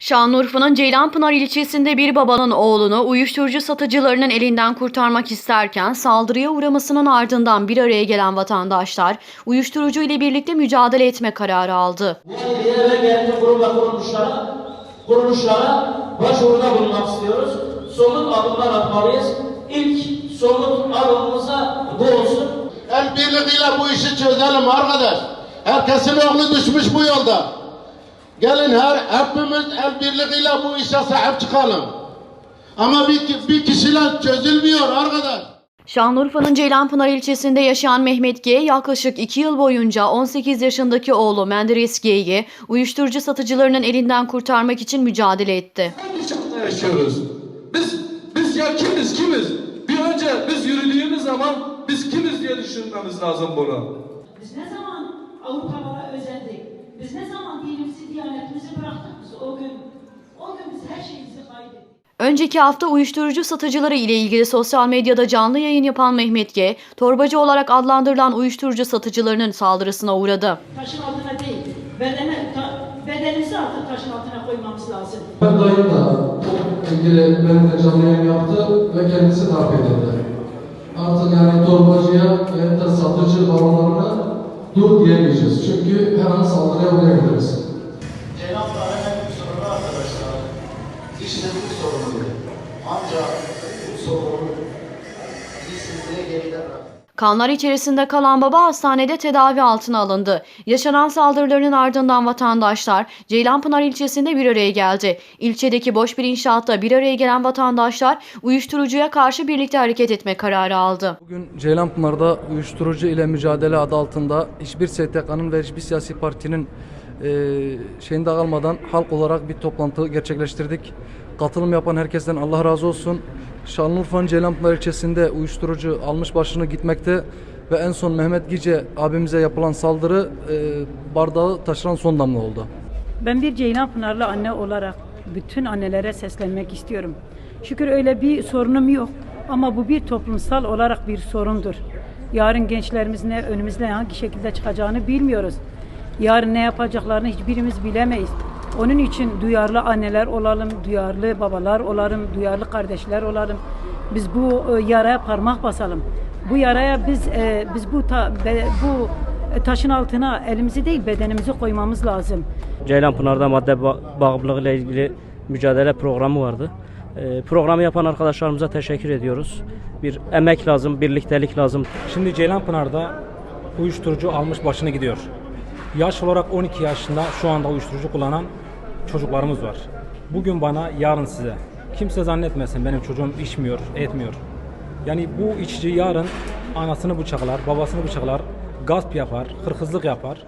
Şanlıurfa'nın Ceylanpınar ilçesinde bir babanın oğlunu uyuşturucu satıcılarının elinden kurtarmak isterken saldırıya uğramasının ardından bir araya gelen vatandaşlar uyuşturucu ile birlikte mücadele etme kararı aldı. Bu ilgiye ve gerekli kurum ve kuruluşlara, kuruluşlara başvuruda bulunmak istiyoruz. Somut adımlar atmalıyız. İlk somut adımımıza bu olsun. El birliğiyle bu işi çözelim arkadaş. Herkesin oğlu düşmüş bu yolda. Gelin her hepimiz el birliğiyle bu işe sahip çıkalım. Ama bir, bir kişiyle çözülmüyor arkadaş. Şanlıurfa'nın Ceylanpınar ilçesinde yaşayan Mehmet G. yaklaşık 2 yıl boyunca 18 yaşındaki oğlu Menderes G'yi uyuşturucu satıcılarının elinden kurtarmak için mücadele etti. Çağda yaşıyoruz? Biz, biz ya kimiz kimiz? Bir önce biz yürüdüğümüz zaman biz kimiz diye düşünmemiz lazım bunu. Biz ne zaman Avrupalara özendik? Biz ne zaman dinimizi, diyanetimizi bıraktık biz o gün? O gün biz her şeyimizi kaybettik. Önceki hafta uyuşturucu satıcıları ile ilgili sosyal medyada canlı yayın yapan Mehmet G, torbacı olarak adlandırılan uyuşturucu satıcılarının saldırısına uğradı. Taşın altına değil, bedene, ta, bedenimizi artık taşın altına koymamız lazım. Ben dayım da çok ilgili benimle canlı yayın yaptı ve kendisi darp edildi. Artık yani torbacıya ve de satıcı baronlarına dur diyemeyeceğiz. Çünkü her an saldırıya uğrayabiliriz. Cenab-ı en büyük sorunu arkadaşlar. İşsizlik sorunu. Ancak bu sorunu işsizliğe geride bırakın. Kanlar içerisinde kalan baba hastanede tedavi altına alındı. Yaşanan saldırıların ardından vatandaşlar Ceylanpınar ilçesinde bir araya geldi. İlçedeki boş bir inşaatta bir araya gelen vatandaşlar uyuşturucuya karşı birlikte hareket etme kararı aldı. Bugün Ceylanpınar'da uyuşturucu ile mücadele adı altında hiçbir STK'nın ve hiçbir siyasi partinin e, şeyinde kalmadan halk olarak bir toplantı gerçekleştirdik. Katılım yapan herkesten Allah razı olsun. Şanlıurfa'nın Ceylanpınar ilçesinde uyuşturucu almış başını gitmekte ve en son Mehmet Gice abimize yapılan saldırı e, bardağı taşıran son damla oldu. Ben bir Ceylanpınarlı anne olarak bütün annelere seslenmek istiyorum. Şükür öyle bir sorunum yok ama bu bir toplumsal olarak bir sorundur. Yarın gençlerimiz ne önümüzde hangi şekilde çıkacağını bilmiyoruz. Yarın ne yapacaklarını hiçbirimiz bilemeyiz. Onun için duyarlı anneler olalım, duyarlı babalar olalım, duyarlı kardeşler olalım. Biz bu e, yaraya parmak basalım. Bu yaraya biz e, biz bu ta, be- bu e, taşın altına elimizi değil bedenimizi koymamız lazım. Ceylanpınar'da madde ba- bağımlılığı ile ilgili mücadele programı vardı. Ee, programı yapan arkadaşlarımıza teşekkür ediyoruz. Bir emek lazım, birliktelik lazım. Şimdi Ceylanpınar'da uyuşturucu almış başını gidiyor. Yaş olarak 12 yaşında şu anda uyuşturucu kullanan çocuklarımız var. Bugün bana, yarın size. Kimse zannetmesin benim çocuğum içmiyor, etmiyor. Yani bu içici yarın anasını bıçaklar, babasını bıçaklar, gasp yapar, hırkızlık yapar.